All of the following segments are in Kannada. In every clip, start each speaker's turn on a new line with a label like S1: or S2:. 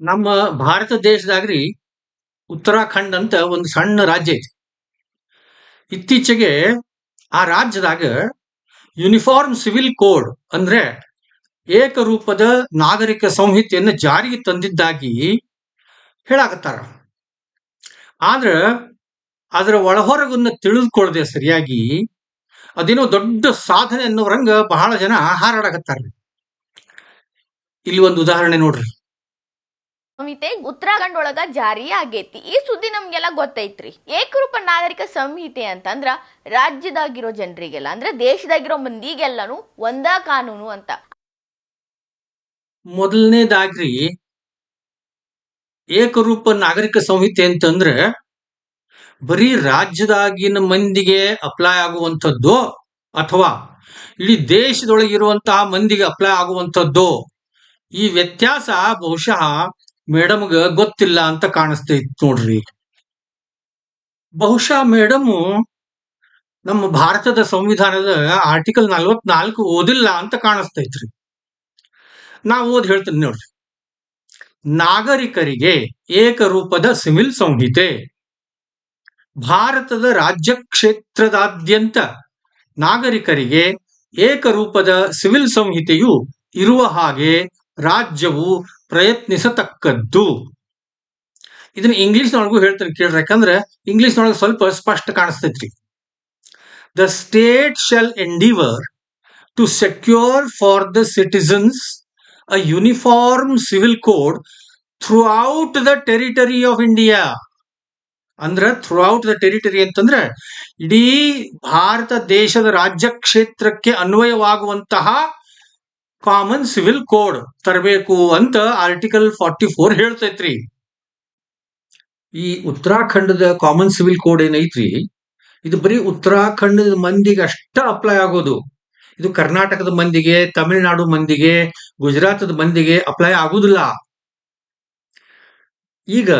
S1: ನಮ್ಮ ಭಾರತ ದೇಶದಾಗ್ರಿ ಉತ್ತರಾಖಂಡ್ ಅಂತ ಒಂದು ಸಣ್ಣ ರಾಜ್ಯ ಐತಿ. ಇತ್ತೀಚೆಗೆ ಆ ರಾಜ್ಯದಾಗ ಯೂನಿಫಾರ್ಮ್ ಸಿವಿಲ್ ಕೋಡ್ ಅಂದ್ರೆ ಏಕರೂಪದ ನಾಗರಿಕ ಸಂಹಿತೆಯನ್ನು ಜಾರಿಗೆ ತಂದಿದ್ದಾಗಿ ಹೇಳಾಕತ್ತಾರ. ಆದ್ರ ಅದರ ಒಳಹೊರಗನ್ನ ತಿಳಿದುಕೊಳ್ಳದೆ ಸರಿಯಾಗಿ ಅದೇನೋ ದೊಡ್ಡ ಸಾಧನೆ ಅನ್ನೋರಂಗ ಬಹಳ ಜನ ಹಾರಾಡಕತ್ತಾರ. ಇಲ್ಲಿ ಒಂದು ಉದಾಹರಣೆ ನೋಡ್ರಿ.
S2: ಸಂಹಿತೆ ಉತ್ತರಾಖಂಡ್ ಒಳಗ ಜಾರಿ ಆಗೈತಿ. ಈ ಸುದ್ದಿ ನಮ್ಗೆಲ್ಲ ಗೊತ್ತೈತ್ರಿ. ಏಕರೂಪ ನಾಗರಿಕ ಸಂಹಿತೆ ಅಂತಂದ್ರ ರಾಜ್ಯದಾಗಿರೋ ಜನರಿಗೆಲ್ಲ, ಅಂದ್ರೆ ದೇಶದಾಗಿರೋ ಮಂದಿಗೆಲ್ಲನು ಒಂದ ಕಾನೂನು ಅಂತ.
S1: ಮೊದಲನೇದಾಗ್ರಿ, ಏಕರೂಪ ನಾಗರಿಕ ಸಂಹಿತೆ ಅಂತಂದ್ರೆ ಬರೀ ರಾಜ್ಯದಾಗಿನ ಮಂದಿಗೆ ಅಪ್ಲೈ ಆಗುವಂಥದ್ದು, ಅಥವಾ ಇಡೀ ದೇಶದೊಳಗಿರುವಂತಹ ಮಂದಿಗೆ ಅಪ್ಲೈ ಆಗುವಂಥದ್ದು, ಈ ವ್ಯತ್ಯಾಸ ಬಹುಶಃ ಮೇಡಮ್ಗ ಗೊತ್ತಿಲ್ಲ ಅಂತ ಕಾಣಿಸ್ತೈತಿ ನೋಡ್ರಿ. ಬಹುಶಃ ಮೇಡಮ್ ನಮ್ಮ ಭಾರತದ ಸಂವಿಧಾನದ ಆರ್ಟಿಕಲ್ ನಲ್ವತ್ನಾಲ್ಕು ಓದಿಲ್ಲ ಅಂತ ಕಾಣಿಸ್ತೈತ್ರಿ ನಾ ಓದ್ ಹೇಳ್ತೀನಿ ನೋಡ್ರಿ. ನಾಗರಿಕರಿಗೆ ಏಕರೂಪದ ಸಿವಿಲ್ ಸಂಹಿತೆ. ಭಾರತದ ರಾಜ್ಯ ಕ್ಷೇತ್ರದಾದ್ಯಂತ ನಾಗರಿಕರಿಗೆ ಏಕರೂಪದ ಸಿವಿಲ್ ಸಂಹಿತೆಯು ಇರುವ ಹಾಗೆ ರಾಜ್ಯವು ಪ್ರಯತ್ನಿಸತಕ್ಕದ್ದು. ಇದನ್ನ ಇಂಗ್ಲಿಷ್ನೊಳಗೂ ಹೇಳ್ತೀನಿ ಕೇಳ್ರಿ, ಯಾಕಂದ್ರೆ ಇಂಗ್ಲಿಷ್ನೊಳಗೆ ಸ್ವಲ್ಪ ಸ್ಪಷ್ಟ ಕಾಣಿಸ್ತೈತ್ರಿ. The state shall endeavour to secure for the citizens a uniform civil code throughout the territory of India ಅಂದ್ರ ಥ್ರೂ ಔಟ್ ದ ಟೆರಿಟರಿ ಅಂತಂದ್ರೆ ಇಡೀ ಭಾರತ ದೇಶದ ರಾಜ್ಯ ಕ್ಷೇತ್ರಕ್ಕೆ ಅನ್ವಯವಾಗುವಂತಹ ಕಾಮನ್ ಸಿವಿಲ್ ಕೋಡ್ ತರಬೇಕು ಅಂತ ಆರ್ಟಿಕಲ್ ಫಾರ್ಟಿ ಫೋರ್ ಹೇಳ್ತೈತ್ರಿ. ಈ ಉತ್ತರಾಖಂಡದ ಕಾಮನ್ ಸಿವಿಲ್ ಕೋಡ್ ಏನೈತ್ರಿ? ಇದು ಬರೀ ಉತ್ತರಾಖಂಡದ ಮಂದಿಗೆ ಅಷ್ಟ ಅಪ್ಲೈ ಆಗೋದು. ಇದು ಕರ್ನಾಟಕದ ಮಂದಿಗೆ, ತಮಿಳುನಾಡು ಮಂದಿಗೆ, ಗುಜರಾತದ ಮಂದಿಗೆ ಅಪ್ಲೈ ಆಗುದಿಲ್ಲ. ಈಗ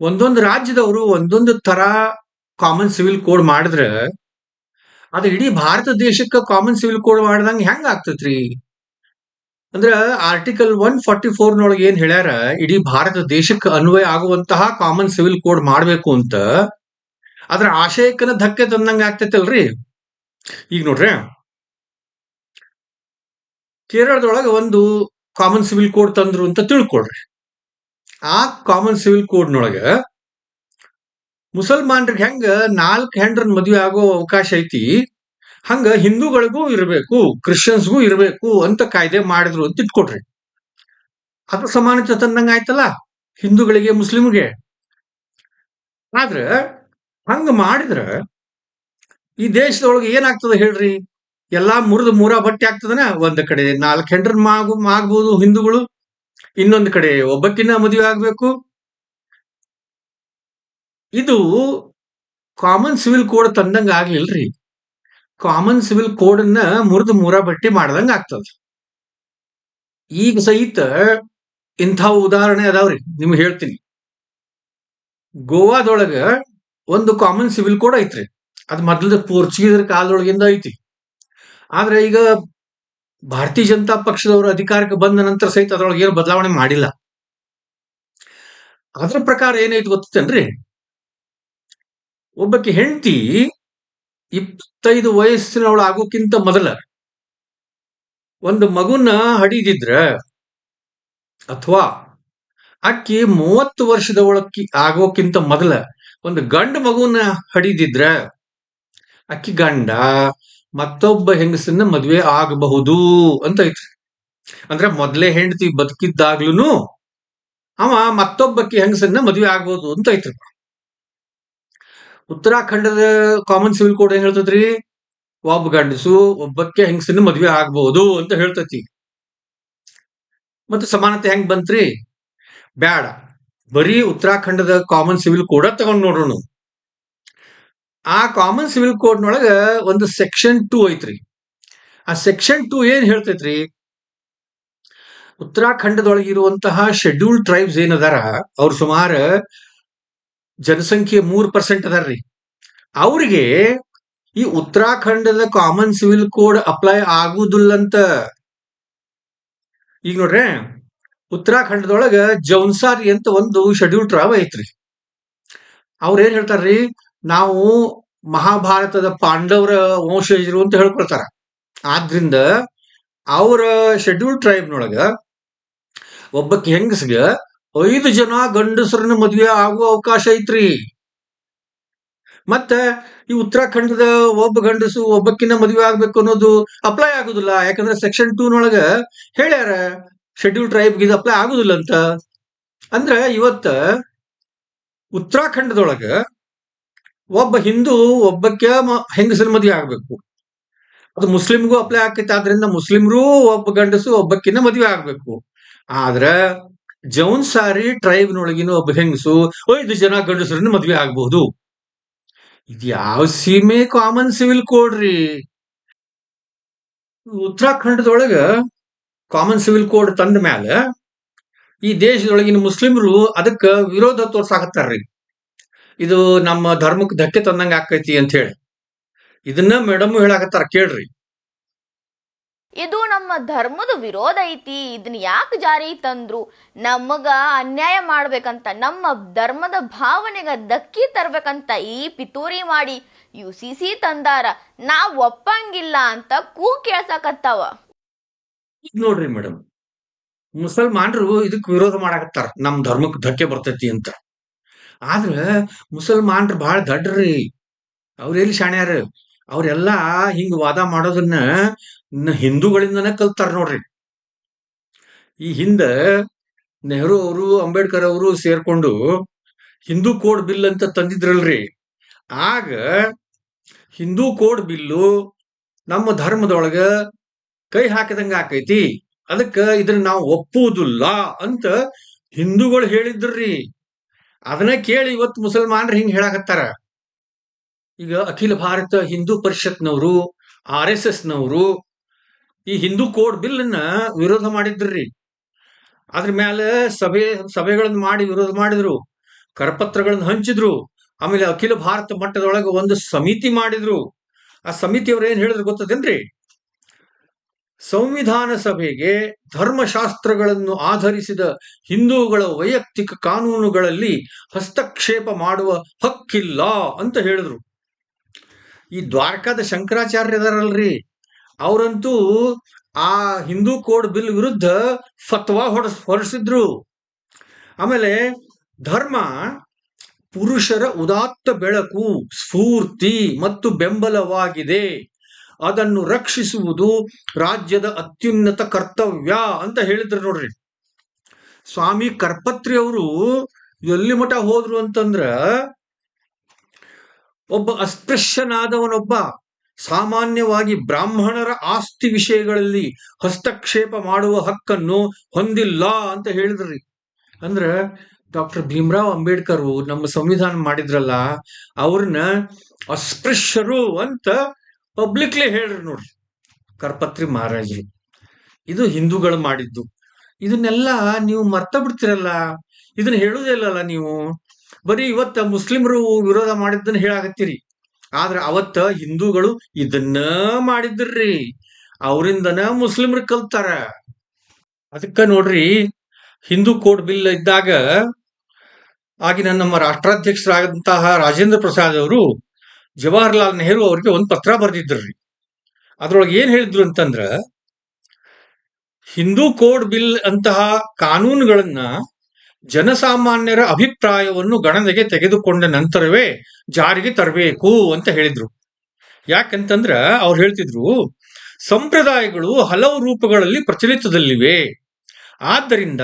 S1: ಒಂದೊಂದು ರಾಜ್ಯದವರು ಒಂದೊಂದು ತರ ಕಾಮನ್ ಸಿವಿಲ್ ಕೋಡ್ ಮಾಡಿದ್ರೆ ಅದು ಇಡೀ ಭಾರತ ದೇಶಕ್ಕೆ ಕಾಮನ್ ಸಿವಿಲ್ ಕೋಡ್ ಮಾಡಿದಂಗ ಹೆಂಗ ಆಗ್ತೈತ್ರಿ? ಅಂದ್ರ ಆರ್ಟಿಕಲ್ ಒನ್ ಫಾರ್ಟಿ ಫೋರ್ ನೊಳಗೆ ಏನ್ ಹೇಳ್ಯಾರ, ಇಡೀ ಭಾರತ ದೇಶಕ್ಕೆ ಅನ್ವಯ ಆಗುವಂತಹ ಕಾಮನ್ ಸಿವಿಲ್ ಕೋಡ್ ಮಾಡಬೇಕು ಅಂತ, ಅದ್ರ ಆಶಯಕ್ಕನ ಧಕ್ಕೆ ತಂದಂಗ ಆಗ್ತೈತಲ್ರಿ? ಈಗ ನೋಡ್ರಿ. ಕೇರಳದೊಳಗೆ ಒಂದು ಕಾಮನ್ ಸಿವಿಲ್ ಕೋಡ್ ತಂದ್ರು ಅಂತ ತಿಳ್ಕೊಳ್ರಿ. ಆ ಕಾಮನ್ ಸಿವಿಲ್ ಕೋಡ್ನೊಳಗ ಮುಸಲ್ಮಾನ್ರಿಗೆ ಹೆಂಗ ನಾಲ್ಕು ಹೆಂಡ್ರನ್ ಮದುವೆ ಆಗೋ ಅವಕಾಶ ಐತಿ. ಹಂಗ ಹಿಂದೂಗಳಿಗೂ ಇರಬೇಕು, ಕ್ರಿಶ್ಚಿಯನ್ಸ್ಗೂ ಇರಬೇಕು ಅಂತ ಕಾಯ್ದೆ ಮಾಡಿದ್ರು ಅಂತ ಇಟ್ಕೊಟ್ರಿ. ಅದು ಸಮಾನತೆ ತಂದಂಗ ಆಯ್ತಲ್ಲ ಹಿಂದೂಗಳಿಗೆ, ಮುಸ್ಲಿಮ್ಗೆ. ಆದ್ರ ಹಂಗ ಮಾಡಿದ್ರ ಈ ದೇಶದೊಳಗೆ ಏನಾಗ್ತದ ಹೇಳ್ರಿ? ಎಲ್ಲಾ ಮುರಿದು ಮೂರ ಬಟ್ಟೆ ಆಗ್ತದನ? ಒಂದ್ ಕಡೆ ನಾಲ್ಕು ಹೆಂಡ್ರನ್ ಮಾಗು ಆಗ್ಬೋದು ಹಿಂದೂಗಳು, ಇನ್ನೊಂದ್ ಕಡೆ ಒಬ್ಬಕ್ಕಿನ ಮದುವೆ ಆಗ್ಬೇಕು. ಇದು ಕಾಮನ್ ಸಿವಿಲ್ ಕೋಡ್ ತಂದಂಗ ಆಗ್ಲಿಲ್ರಿ. ಕಾಮನ್ ಸಿವಿಲ್ ಕೋಡ್ ಅನ್ನ ಮುರಿದು ಮೂರ ಬಟ್ಟಿ ಮಾಡ್ದಂಗ ಆಗ್ತದ. ಈಗ ಸಹಿತ ಇಂಥ ಉದಾಹರಣೆ ಅದಾವ್ರಿ, ನಿಮ್ಗೆ ಹೇಳ್ತೀನಿ. ಗೋವಾದೊಳಗ ಒಂದು ಕಾಮನ್ ಸಿವಿಲ್ ಕೋಡ್ ಐತ್ರಿ. ಅದ್ ಮೊದಲದ ಪೋರ್ಚುಗೀಸರ ಕಾಲದೊಳಗಿಂದ ಐತಿ. ಆದ್ರೆ ಈಗ ಭಾರತೀಯ ಜನತಾ ಪಕ್ಷದವರು ಅಧಿಕಾರಕ್ಕೆ ಬಂದ ನಂತರ ಸಹಿತ ಅದ್ರೊಳಗೆ ಏನು ಬದಲಾವಣೆ ಮಾಡಿಲ್ಲ. ಅದ್ರ ಪ್ರಕಾರ ಏನೈತಿ ಗೊತ್ತೇನ್ರಿ? ಒಬ್ಬಕ್ಕೆ ಹೆಂಡತಿ ಇಪ್ಪತ್ತೈದು ವಯಸ್ಸಿನವಳು ಆಗೋಕ್ಕಿಂತ ಮೊದಲ. ಒಂದು ಮಗುನ ಹಡಿದಿದ್ರ ಅಥವಾ ಅಕ್ಕಿ ಮೂವತ್ತು ವರ್ಷದವಳಕ್ಕಿ ಆಗೋಕ್ಕಿಂತ ಮೊದಲ ಒಂದು ಗಂಡು ಮಗುನ ಹಡಿದಿದ್ರ ಅಕ್ಕಿ ಗಂಡ ಮತ್ತೊಬ್ಬ ಹೆಂಗಸನ್ನ ಮದ್ವೆ ಆಗಬಹುದು ಅಂತ ಐತ್ರಿ. ಅಂದ್ರೆ ಮೊದಲೇ ಹೆಂಡತಿ ಬದುಕಿದ್ದಾಗ್ಲೂನು ಅವ ಮತ್ತೊಬ್ಬಕ್ಕೆ ಹೆಂಗಸನ್ನ ಮದ್ವೆ ಆಗ್ಬಹುದು ಅಂತ ಐತ್ರಿ. ಉತ್ತರಾಖಂಡದ ಕಾಮನ್ ಸಿವಿಲ್ ಕೋಡ್ ಏನ್ ಹೇಳ್ತೈತ್ರಿ? ಒಬ್ಬ ಗಂಡಸು, ಒಬ್ಬಕ್ಕೆ ಹೆಂಗಸಿನ ಮದ್ವೆ ಆಗ್ಬಹುದು ಅಂತ ಹೇಳ್ತೈತಿ. ಮತ್ತೆ ಸಮಾನತೆ ಹೆಂಗ್ ಬಂತ್ರಿ? ಬ್ಯಾಡ. ಬರೀ ಉತ್ತರಾಖಂಡದ ಕಾಮನ್ ಸಿವಿಲ್ ಕೋಡ ತಗೊಂಡ್ ನೋಡೋಣ ಆ ಕಾಮನ್ ಸಿವಿಲ್ ಕೋಡ್ನೊಳಗ ಒಂದು ಸೆಕ್ಷನ್ ಟೂ ಐತ್ರಿ. ಆ ಸೆಕ್ಷನ್ ಟೂ ಏನ್ ಹೇಳ್ತೈತ್ರಿ? ಉತ್ತರಾಖಂಡದೊಳಗಿರುವಂತಹ ಶೆಡ್ಯೂಲ್ ಟ್ರೈಬ್ಸ್ ಏನದಾರ ಅವ್ರು ಸುಮಾರು ಜನಸಂಖ್ಯೆ ಮೂರ್ ಪರ್ಸೆಂಟ್ ಅದಾರ್ರಿ. ಅವ್ರಿಗೆ ಈ ಉತ್ತರಾಖಂಡದ ಕಾಮನ್ ಸಿವಿಲ್ ಕೋಡ್ ಅಪ್ಲೈ ಆಗುದಿಲ್ಲಂತ ಈಗ ನೋಡ್ರಿ ಉತ್ತರಾಖಂಡದೊಳಗ ಜೌನ್ಸಾರಿ ಅಂತ ಒಂದು ಶೆಡ್ಯೂಲ್ ಟ್ರೈಬ್ ಐತ್ರಿ. ಅವ್ರ ಏನ್ ಹೇಳ್ತಾರ್ರಿ? ನಾವು ಮಹಾಭಾರತದ ಪಾಂಡವರ ವಂಶಜರು ಅಂತ ಹೇಳ್ಕೊಳ್ತಾರ ಆದ್ರಿಂದ ಅವರ ಶೆಡ್ಯೂಲ್ ಟ್ರೈಬ್ನೊಳಗ ಒಬ್ಬಕ್ಕೆ ಹೆಂಗಸ್ಗ ಐದು ಜನ ಗಂಡಸರನ್ನ ಮದ್ವೆ ಆಗುವ ಅವಕಾಶ ಐತ್ರಿ. ಮತ್ತೆ ಈ ಉತ್ತರಾಖಂಡದ ಒಬ್ಬ ಗಂಡಸು ಒಬ್ಬಕ್ಕಿನ್ನ ಮದುವೆ ಆಗ್ಬೇಕು ಅನ್ನೋದು ಅಪ್ಲೈ ಆಗುದಿಲ್ಲ. ಯಾಕಂದ್ರೆ ಸೆಕ್ಷನ್ ಟೂ ನೊಳಗ ಹೇಳ್ಯಾರ ಶೆಡ್ಯೂಲ್ ಟ್ರೈಬ್ ಇದು ಅಪ್ಲೈ ಆಗುದಿಲ್ಲ ಅಂತ. ಅಂದ್ರೆ ಇವತ್ತ ಉತ್ತರಾಖಂಡದೊಳಗ ಒಬ್ಬ ಹಿಂದೂ ಒಬ್ಬಕ್ಕೆ ಹೆಂಗಸರ ಮದುವೆ ಆಗ್ಬೇಕು. ಅದು ಮುಸ್ಲಿಮ್ಗೂ ಅಪ್ಲೈ ಆಕೈತೆ. ಆದ್ರಿಂದ ಮುಸ್ಲಿಮ್ರು ಒಬ್ಬ ಗಂಡಸು ಒಬ್ಬಕ್ಕಿನ್ನ ಮದುವೆ ಆಗ್ಬೇಕು. ಆದ್ರ ಜೌನ್ಸಾರಿ ಟ್ರೈಬ್ನೊಳಗಿನ ಒಬ್ಬ ಹೆಂಗಸು ಐದು ಜನ ಗಂಡಸರನ್ನ ಮದುವೆ ಆಗ್ಬಹುದು. ಇದು ಯಾವ ಸೀಮೆ ಕಾಮನ್ ಸಿವಿಲ್ ಕೋಡ್ ರೀ? ಉತ್ತರಾಖಂಡದೊಳಗ ಕಾಮನ್ ಸಿವಿಲ್ ಕೋಡ್ ತಂದ ಮ್ಯಾಲ ಈ ದೇಶದೊಳಗಿನ ಮುಸ್ಲಿಮರು ಅದಕ್ಕ ವಿರೋಧ ತೋರ್ಸಾಕತ್ತಾರ್ರಿ. ಇದು ನಮ್ಮ ಧರ್ಮಕ್ಕೆ ಧಕ್ಕೆ ತಂದಂಗ ಆಕೈತಿ ಅಂತ ಹೇಳಿ. ಇದನ್ನ ಮೇಡಮ್ ಹೇಳಾಕತ್ತಾರ ಕೇಳ್ರಿ.
S2: ಇದು ನಮ್ಮ ಧರ್ಮದ ವಿರೋಧ ಐತಿ, ಇದನ್ನ ಯಾಕೆ ಜಾರಿ ತಂದ್ರು? ನಮಗ ಅನ್ಯಾಯ ಮಾಡ್ಬೇಕಂತ, ನಮ್ಮ ಧರ್ಮದ ಭಾವನೆಗ ಧಕ್ಕಿ ತರ್ಬೇಕಂತ ಈ ಪಿತೂರಿ ಮಾಡಿ ಯು ಸಿ ತಂದಾರ. ನಾವ್ ಒಪ್ಪಂಗಿಲ್ಲ ಅಂತ ಕೂ ಕೇಳ್ಸಕತ್ತಾವ.
S1: ನೋಡ್ರಿ ಮೇಡಮ್, ಮುಸಲ್ಮಾನರು ಇದಕ್ ವಿರೋಧ ಮಾಡಾಕತ್ತಾರ, ನಮ್ ಧರ್ಮಕ್ಕೆ ಧಕ್ಕೆ ಬರ್ತೈತಿ ಅಂತ. ಆದ್ರ ಮುಸಲ್ಮಾನರು ಬಹಳ ದಡ್ಡ್ರಿ. ಅವ್ರೆಲ್ಲಿ ಶಾಣ್ಯಾರ? ಅವ್ರೆಲ್ಲಾ ಹಿಂಗ್ ವಾದ ಮಾಡೋದನ್ನ ನ- ಹಿಂದೂಗಳಿಂದನೇ ಕಲ್ತಾರ ನೋಡ್ರಿ. ಈ ಹಿಂದ ನೆಹರು ಅವರು, ಅಂಬೇಡ್ಕರ್ ಅವರು ಸೇರ್ಕೊಂಡು ಹಿಂದೂ ಕೋಡ್ ಬಿಲ್ ಅಂತ ತಂದಿದ್ರಲ್ರಿ. ಆಗ ಹಿಂದೂ ಕೋಡ್ ಬಿಲ್ಲು ನಮ್ಮ ಧರ್ಮದೊಳಗ ಕೈ ಹಾಕಿದಂಗ ಆಕೈತಿ. ಅದಕ್ಕ ಇದನ್ನ ನಾವು ಒಪ್ಪುವುದಿಲ್ಲ ಅಂತ ಹಿಂದೂಗಳು ಹೇಳಿದ್ರಿ ಅದನ್ನ ಕೇಳಿ ಇವತ್ತು ಮುಸಲ್ಮಾನರು ಹಿಂಗ್ ಹೇಳಾಕತ್ತಾರ. ಈಗ ಅಖಿಲ ಭಾರತ ಹಿಂದೂ ಪರಿಷತ್ನವರು, ಆರ್ ಎಸ್ ಎಸ್ ನವರು ಈ ಹಿಂದೂ ಕೋಡ್ ಬಿಲ್ ಅನ್ನ ವಿರೋಧ ಮಾಡಿದ್ರಿ. ಅದ್ರ ಮೇಲೆ ಸಭೆ, ಸಭೆಗಳನ್ನ ಮಾಡಿ ವಿರೋಧ ಮಾಡಿದ್ರು. ಕರಪತ್ರಗಳನ್ನ ಹಂಚಿದ್ರು. ಆಮೇಲೆ ಅಖಿಲ ಭಾರತ ಮಟ್ಟದೊಳಗೆ ಒಂದು ಸಮಿತಿ ಮಾಡಿದ್ರು. ಆ ಸಮಿತಿಯವ್ರು ಏನ್ ಹೇಳಿದ್ರು ಗೊತ್ತದೇನ್ರಿ? ಸಂವಿಧಾನ ಸಭೆಗೆ ಧರ್ಮಶಾಸ್ತ್ರಗಳನ್ನು ಆಧರಿಸಿದ ಹಿಂದೂಗಳ ವೈಯಕ್ತಿಕ ಕಾನೂನುಗಳಲ್ಲಿ ಹಸ್ತಕ್ಷೇಪ ಮಾಡುವ ಹಕ್ಕಿಲ್ಲ ಅಂತ ಹೇಳಿದ್ರು. ಈ ದ್ವಾರಕಾದ ಶಂಕರಾಚಾರ್ಯ ಇದಾರಲ್ರಿ ಅವರಂತೂ ಆ ಹಿಂದೂ ಕೋಡ್ ಬಿಲ್ ವಿರುದ್ಧ ಫತ್ವಾ ಹೊರಸ್ ಹೊರಡಿಸಿದ್ರು. ಆಮೇಲೆ ಧರ್ಮ ಪುರುಷರ ಉದಾತ್ತ ಬೆಳಕು, ಸ್ಫೂರ್ತಿ ಮತ್ತು ಬೆಂಬಲವಾಗಿದೆ. ಅದನ್ನು ರಕ್ಷಿಸುವುದು ರಾಜ್ಯದ ಅತ್ಯುನ್ನತ ಕರ್ತವ್ಯ ಅಂತ ಹೇಳಿದ್ರು ನೋಡ್ರಿ. ಸ್ವಾಮಿ ಕರ್ಪತ್ರಿ ಅವರು ಎಲ್ಲಿ ಮಠ ಹೋದ್ರು ಅಂತಂದ್ರ ಒಬ್ಬ ಅಸ್ಪೃಶ್ಯನಾದವನೊಬ್ಬ ಸಾಮಾನ್ಯವಾಗಿ ಬ್ರಾಹ್ಮಣರ ಆಸ್ತಿ ವಿಷಯಗಳಲ್ಲಿ ಹಸ್ತಕ್ಷೇಪ ಮಾಡುವ ಹಕ್ಕನ್ನು ಹೊಂದಿಲ್ಲ ಅಂತ ಹೇಳಿದ್ರಿ. ಅಂದ್ರ ಡಾಕ್ಟರ್ ಭೀಮ್ರಾವ್ ಅಂಬೇಡ್ಕರ್ ನಮ್ಮ ಸಂವಿಧಾನ ಮಾಡಿದ್ರಲ್ಲ, ಅವ್ರನ್ನ ಅಸ್ಪೃಶ್ಯರು ಅಂತ ಪಬ್ಲಿಕ್ಲಿ ಹೇಳ್ರಿ ನೋಡ್ರಿ. ಕರ್ಪತ್ರಿ ಮಹಾರಾಜರು. ಇದು ಹಿಂದೂಗಳು ಮಾಡಿದ್ದು. ಇದನ್ನೆಲ್ಲ ನೀವು ಮರ್ತ ಬಿಡ್ತಿರಲ್ಲ. ಇದನ್ನ ಹೇಳುದೇ ಇಲ್ಲಲ್ಲ ನೀವು. ಬರೀ ಇವತ್ತ ಮುಸ್ಲಿಮರು ವಿರೋಧ ಮಾಡಿದ್ದನ್ನ ಹೇಳಾಕತ್ತೀರಿ. ಆದ್ರ ಅವತ್ತ ಹಿಂದೂಗಳು ಇದನ್ನ ಮಾಡಿದ್ರಿ. ಅವರಿಂದನ ಮುಸ್ಲಿಮರು ಕಲ್ತಾರ. ಅದಕ್ಕ ನೋಡ್ರಿ, ಹಿಂದೂ ಕೋಡ್ ಬಿಲ್ ಇದ್ದಾಗ ಆಗಿನ ನಮ್ಮ ರಾಷ್ಟ್ರಾಧ್ಯಕ್ಷರಾದಂತಹ ರಾಜೇಂದ್ರ ಪ್ರಸಾದ್ ಅವರು ಜವಾಹರ್ಲಾಲ್ ನೆಹರು ಅವರಿಗೆ ಒಂದು ಪತ್ರ ಬರೆದಿದ್ರಿ. ಅದ್ರೊಳಗೆ ಏನ್ ಹೇಳಿದ್ರು ಅಂತಂದ್ರ, ಹಿಂದೂ ಕೋಡ್ ಬಿಲ್ ಅಂತಹ ಕಾನೂನುಗಳನ್ನ ಜನಸಾಮಾನ್ಯರ ಅಭಿಪ್ರಾಯವನ್ನು ಗಣನೆಗೆ ತೆಗೆದುಕೊಂಡ ನಂತರವೇ ಜಾರಿಗೆ ತರಬೇಕು ಅಂತ ಹೇಳಿದ್ರು. ಯಾಕಂತಂದ್ರ ಅವ್ರು ಹೇಳ್ತಿದ್ರು, ಸಂಪ್ರದಾಯಗಳು ಹಲವು ರೂಪಗಳಲ್ಲಿ ಪ್ರಚಲಿತದಲ್ಲಿವೆ. ಆದ್ದರಿಂದ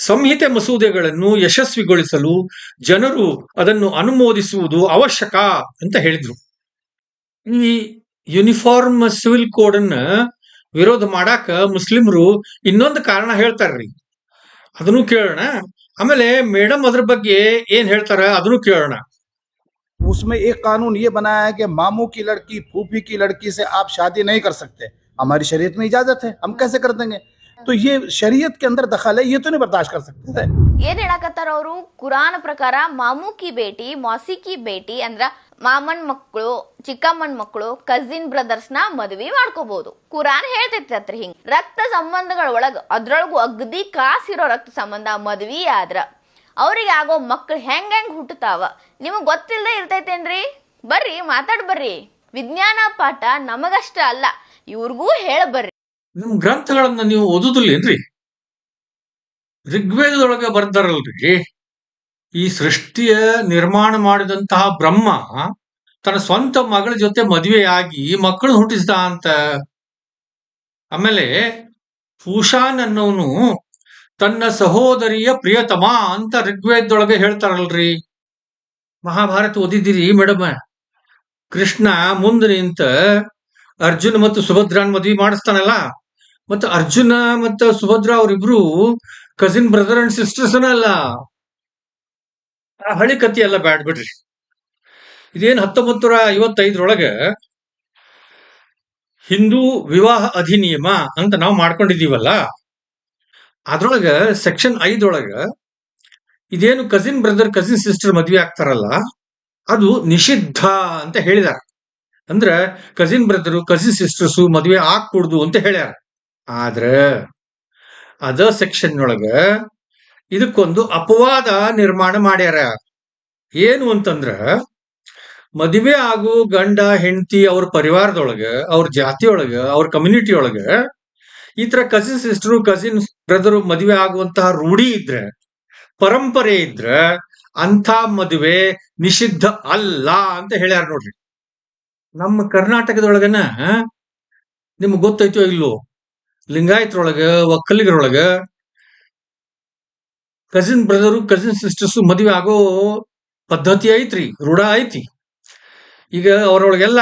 S1: ಸಂಹಿತೆ ಮಸೂದೆಗಳನ್ನು ಯಶಸ್ವಿಗೊಳಿಸಲು ಜನರು ಅದನ್ನು ಅನುಮೋದಿಸುವುದು ಅವಶ್ಯಕ ಅಂತ ಹೇಳಿದ್ರು. ಈ ಯೂನಿಫಾರ್ಮ್ ಸಿವಿಲ್ ಕೋಡ್ ಅನ್ನ ವಿರೋಧ ಮಾಡಾಕ ಮುಸ್ಲಿಮರು ಇನ್ನೊಂದು ಕಾರಣ ಹೇಳ್ತಾರ್ರಿ. ಅದನ್ನು ಕೇಳೋಣ. ಆಮೇಲೆ ಮೇಡಮ್ ಅದ್ರ ಬಗ್ಗೆ ಏನ್ ಹೇಳ್ತಾರ ಅದನ್ನು ಕೇಳೋಣ
S3: उसमें एक कानून ये बनाया है कि मामू की लड़की फूफी की लड़की से आप शादी नहीं कर सकते हमारी शरीयत में इजाजत है हम कैसे कर देंगे तो ये शरीयत के अंदर दखल है ये तो नहीं बर्दाश्त कर सकते
S2: ಏನ್ ಹೇಳಕತ್ತಾರ ಅವರು ಕುರಾನ್ ಪ್ರಕಾರ ಮಾಮೂ ಕಿ ಬೇಟಿ ಮೌಸಿ ಕಿ ಬೇಟಿ ಅಂದ್ರ ಮಾಮನ್ ಮಕ್ಕಳು ಚಿಕ್ಕಮ್ಮನ್ ಮಕ್ಕಳು ಕಸಿನ್ ಬ್ರದರ್ಸ್ ನ ಮದ್ವಿ ಮಾಡ್ಕೋಬಹುದು ಕುರಾನ್ ಹೇಳ್ತೈತಿ ಹಿಂಗ್ ರಕ್ತ ಸಂಬಂಧಗಳ ಒಳಗ ಅದ್ರೊಳಗು ಅಗದಿ ಕಾಸಿರೋ ರಕ್ತ ಸಂಬಂಧ ಮದ್ವಿ ಆದ್ರ ಅವ್ರಿಗೆ ಆಗೋ ಮಕ್ಳು ಹೆಂಗ್ ಹೆಂಗ್ ಹುಟ್ಟುತ್ತಾವ ನಿಮಗ್ ಗೊತ್ತಿಲ್ಲದೆ ಇರ್ತೈತೇನ್ರಿ ಬರ್ರಿ ಮಾತಾಡ್ ಬರ್ರಿ ವಿಜ್ಞಾನ ಪಾಠ ನಮಗಷ್ಟ ಅಲ್ಲ ಇವ್ರಿಗೂ ಹೇಳ ಬರ್ರಿ
S1: ನಿಮ್ ಗ್ರಂಥಗಳನ್ನ ನೀವು ಓದುದಿಲ್ಲೇನ್ರಿ? ಋಗ್ವೇದದೊಳಗೆ ಬರ್ತಾರಲ್ರಿ ಈ ಸೃಷ್ಟಿಯ ನಿರ್ಮಾಣ ಮಾಡಿದಂತಹ ಬ್ರಹ್ಮ ತನ್ನ ಸ್ವಂತ ಮಗಳ ಜೊತೆ ಮದುವೆಯಾಗಿ ಮಕ್ಕಳು ಹುಟ್ಟಿಸಿದ ಅಂತ. ಆಮೇಲೆ ಪೂಷಾನ್ ಅನ್ನೋನು ತನ್ನ ಸಹೋದರಿಯ ಪ್ರಿಯತಮ ಅಂತ ಋಗ್ವೇದದೊಳಗೆ ಹೇಳ್ತಾರಲ್ರಿ. ಮಹಾಭಾರತ ಓದಿದ್ದೀರಿ ಮೇಡಮ್. ಕೃಷ್ಣ ಮುಂದೆ ನಿಂತ ಅರ್ಜುನ ಮತ್ತು ಸುಭದ್ರಾನ್ ಮದ್ವಿ ಮಾಡಿಸ್ತಾನಲ್ಲ? ಮತ್ತು ಅರ್ಜುನ ಮತ್ತು ಸುಭದ್ರ ಅವರಿಬ್ರು ಕಸಿನ್ ಬ್ರದರ್ ಅಂಡ್ ಸಿಸ್ಟರ್ಸ್ ಅಲ್ಲ? ಆ ಹಳಿ ಕತಿ ಎಲ್ಲ ಬ್ಯಾಡ್ ಬಿಡ್ರಿ. ಇದೇನ್ ಹತ್ತೊಂಬತ್ತು ನೂರ ಐವತ್ತೈದರೊಳಗ ಹಿಂದೂ ವಿವಾಹ ಅಧಿನಿಯಮ ಅಂತ ನಾವು ಮಾಡ್ಕೊಂಡಿದೀವಲ್ಲ ಅದ್ರೊಳಗ ಸೆಕ್ಷನ್ ಐದೊಳಗ ಇದೇನು ಕಸಿನ್ ಬ್ರದರ್ ಕಸಿನ್ ಸಿಸ್ಟರ್ ಮದ್ವೆ ಆಗ್ತಾರಲ್ಲ? ಅದು ನಿಷಿದ್ಧ ಅಂತ ಹೇಳಿದಾರೆ. ಅಂದ್ರ ಕಸಿನ್ ಬ್ರದರು ಕಸಿನ್ ಸಿಸ್ಟರ್ಸು ಮದುವೆ ಆಗ್ಕೂಡ್ದು ಅಂತ ಹೇಳ್ಯಾರ. ಆದ್ರ ಅದ ಸೆಕ್ಷನ್ ಒಳಗ ಇದಕ್ಕೊಂದು ಅಪವಾದ ನಿರ್ಮಾಣ ಮಾಡ್ಯಾರ. ಏನು ಅಂತಂದ್ರ ಮದುವೆ ಆಗು ಗಂಡ, ಹೆಂಡತಿ ಅವ್ರ ಪರಿವಾರದೊಳಗ, ಅವ್ರ ಜಾತಿಯೊಳಗ, ಅವ್ರ ಕಮ್ಯುನಿಟಿ ಒಳಗ ಈ ತರ ಕಸಿನ್ ಸಿಸ್ಟರು ಕಸಿನ್ ಬ್ರದರು ಮದುವೆ ಆಗುವಂತಹ ರೂಢಿ ಇದ್ರೆ, ಪರಂಪರೆ ಇದ್ರ ಅಂಥ ಮದುವೆ ನಿಷಿದ್ಧ ಅಲ್ಲ ಅಂತ ಹೇಳ್ಯಾರ ನೋಡ್ರಿ. ನಮ್ಮ ಕರ್ನಾಟಕದೊಳಗನ ನಿಮ್ಗೆ ಗೊತ್ತೈತೋ ಇಲ್ಲೋ? ಲಿಂಗಾಯತರೊಳಗ, ಒಕ್ಕಲಿಗರೊಳಗ ಕಸಿನ್ ಬ್ರದರು ಕಸಿನ್ ಸಿಸ್ಟರ್ಸ್ ಮದುವೆ ಆಗೋ ಪದ್ಧತಿ ಐತ್ರಿ, ರೂಢ ಐತಿ. ಈಗ ಅವರೊಳಗೆಲ್ಲ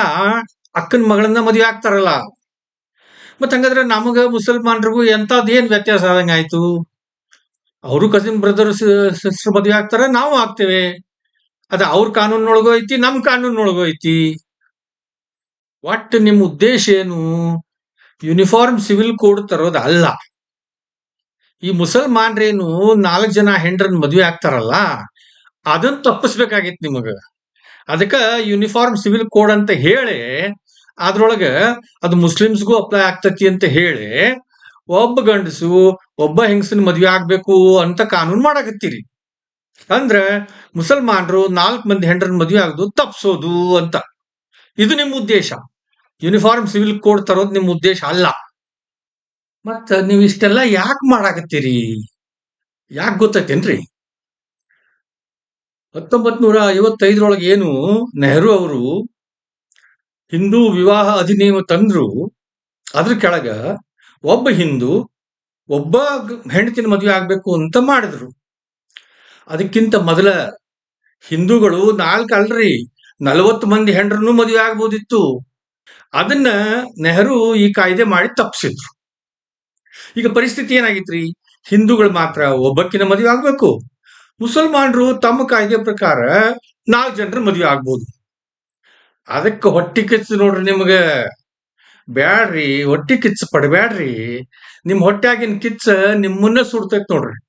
S1: ಅಕ್ಕನ ಮಗಳನ್ನ ಮದುವೆ ಆಗ್ತಾರಲ್ಲ. ಮತ್ ಹಂಗಾದ್ರೆ ನಮಗ ಮುಸಲ್ಮಾನರಿಗೂ ಎಂತದ್ ಏನ್ ವ್ಯತ್ಯಾಸ ಆದಂಗ ಆಯ್ತು? ಅವರು ಕಸಿನ್ ಬ್ರದರ್ ಸಿಸ್ಟರ್ ಮದುವೆ ಆಗ್ತಾರ, ನಾವು ಆಗ್ತೇವೆ. ಅದ ಅವ್ರ ಕಾನೂನೊಳಗೂ ಐತಿ, ನಮ್ ಕಾನೂನೊಳಗೂ ಐತಿ. ಒಟ್ಟು ನಿಮ್ಮ ಉದ್ದೇಶ ಏನು? ಯೂನಿಫಾರ್ಮ್ ಸಿವಿಲ್ ಕೋಡ್ ತರೋದಲ್ಲ ಅಲ್ಲ. ಈ ಮುಸಲ್ಮಾನ್ರೇನು ನಾಲ್ಕು ಜನ ಹೆಂಡ್ರನ್ ಮದ್ವೆ ಆಗ್ತಾರಲ್ಲ ಅದನ್ನ ತಪ್ಪಿಸ್ಬೇಕಾಗಿತ್ತು ನಿಮಗ. ಅದಕ್ಕ ಯೂನಿಫಾರ್ಮ್ ಸಿವಿಲ್ ಕೋಡ್ ಅಂತ ಹೇಳಿ, ಅದ್ರೊಳಗ ಅದು ಮುಸ್ಲಿಮ್ಸ್ಗೂ ಅಪ್ಲೈ ಆಗ್ತತಿ ಅಂತ ಹೇಳಿ, ಒಬ್ಬ ಗಂಡಸು, ಒಬ್ಬ ಹೆಂಗಸನ್ ಮದ್ವೆ ಆಗ್ಬೇಕು ಅಂತ ಕಾನೂನು ಮಾಡಾಕತ್ತೀರಿ. ಅಂದ್ರ ಮುಸಲ್ಮಾನರು ನಾಲ್ಕು ಮಂದಿ ಹೆಂಡ್ರನ್ ಮದ್ವೆ ಆಗೋದು ತಪ್ಸೋದು ಅಂತ. ಇದು ನಿಮ್ಮ ಉದ್ದೇಶ. ಯೂನಿಫಾರ್ಮ್ ಸಿವಿಲ್ ಕೋಡ್ ತರೋದು ನಿಮ್ಮ ಉದ್ದೇಶ ಅಲ್ಲ. ಮತ್ತ ನೀವು ಇಷ್ಟೆಲ್ಲ ಯಾಕೆ ಮಾಡಾಕತ್ತೀರಿ? ಯಾಕೆ ಗೊತ್ತೈತೇನ್ರಿ? ಹತ್ತೊಂಬತ್ ನೂರ ಐವತ್ತೈದರೊಳಗೆ ಏನು ನೆಹರು ಅವರು ಹಿಂದೂ ವಿವಾಹ ಅಧಿನಿಯಮ ತಂದ್ರು. ಅದ್ರ ಕೆಳಗ ಒಬ್ಬ ಹಿಂದೂ ಒಬ್ಬ ಹೆಂಡತಿನ ಮದುವೆ ಆಗ್ಬೇಕು ಅಂತ ಮಾಡಿದ್ರು. ಅದಕ್ಕಿಂತ ಮೊದಲ ಹಿಂದೂಗಳು ನಾಲ್ಕು ಅಲ್ರಿ. ನಲವತ್ತು ಮಂದಿ ಹೆಂಡ್ರನ್ನು ಮದುವೆ ಆಗ್ಬೋದಿತ್ತು. ಅದನ್ನ ನೆಹರು ಈ ಕಾಯ್ದೆ ಮಾಡಿ ತಪ್ಪಿಸಿದ್ರು ಈಗ ಪರಿಸ್ಥಿತಿ ಏನಾಗಿತ್ರಿ? ಹಿಂದೂಗಳು ಮಾತ್ರ ಒಬ್ಬಕ್ಕಿನ ಮದುವೆ ಆಗ್ಬೇಕು. ಮುಸಲ್ಮಾನರು ತಮ್ಮ ಕಾಯ್ದೆ ಪ್ರಕಾರ ನಾಲ್ಕು ಜನರು ಮದುವೆ ಆಗ್ಬೋದು. ಅದಕ್ಕೆ ಹೊಟ್ಟಿ ಕಿಚ್ಚು ನೋಡ್ರಿ ನಿಮ್ಗ. ಬ್ಯಾಡ್ರಿ, ಹೊಟ್ಟಿ ಕಿಚ್ಚು ಪಡಬ್ಯಾಡ್ರಿ. ನಿಮ್ಮ ಹೊಟ್ಟ್ಯಾಗಿನ ಕಿಚ್ಚ ನಿಮ್ಮನ್ನ ಸುಡ್ತೈತ್ ನೋಡ್ರಿ.